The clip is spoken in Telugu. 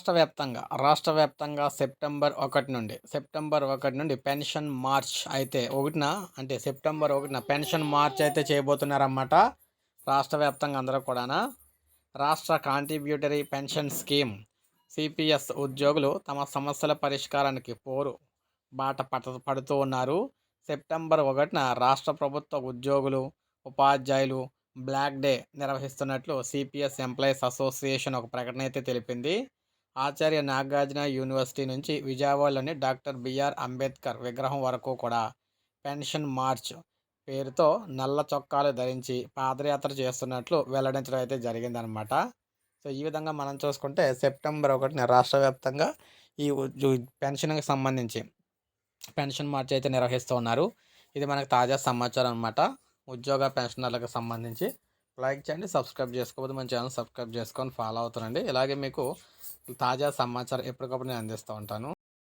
రాష్ట్ర వ్యాప్తంగా రాష్ట్ర వ్యాప్తంగా సెప్టెంబర్ ఒకటి నుండి సెప్టెంబర్ ఒకటి నుండి పెన్షన్ మార్చ్ అయితే ఒకటిన అంటే సెప్టెంబర్ ఒకటిన పెన్షన్ మార్చ్ అయితే చేయబోతున్నారన్నమాట రాష్ట్ర వ్యాప్తంగా అందరూ కూడానా. రాష్ట్ర కాంట్రిబ్యూటరీ పెన్షన్ స్కీమ్ సిపిఎస్ ఉద్యోగులు తమ సమస్యల పరిష్కారానికి పోరు బాట పట పడుతూ ఉన్నారు. సెప్టెంబర్ ఒకటిన రాష్ట్ర ప్రభుత్వ ఉద్యోగులు ఉపాధ్యాయులు బ్లాక్ డే నిర్వహిస్తున్నట్లు సిపిఎస్ ఎంప్లాయీస్ అసోసియేషన్ ఒక ప్రకటన అయితే తెలిపింది. ఆచార్య నాగార్జున యూనివర్సిటీ నుంచి విజయవాడలోని డాక్టర్ బిఆర్ అంబేద్కర్ విగ్రహం వరకు కూడా పెన్షన్ మార్చ్ పేరుతో నల్ల చొక్కాలు ధరించి పాదయాత్ర చేస్తున్నట్లు వెల్లడించడం అయితే జరిగిందనమాట సో ఈ విధంగా మనం చూసుకుంటే సెప్టెంబర్ ఒకటిన రాష్ట్ర వ్యాప్తంగా ఈ పెన్షన్కి సంబంధించి పెన్షన్ మార్చ్ అయితే నిర్వహిస్తూ ఉన్నారు. ఇది మనకు తాజా సమాచారం అనమాట ఉద్యోగ పెన్షనర్లకు సంబంధించి లైక్ చేయండి సబ్స్క్రైబ్ చేసుకోకపోతే మన ఛానల్ సబ్స్క్రైబ్ చేసుకొని ఫాలో అవుతారండి. ఇలాగే మీకు తాజా సమాచారం ఎప్పటికప్పుడు నేను అందిస్తూ ఉంటాను.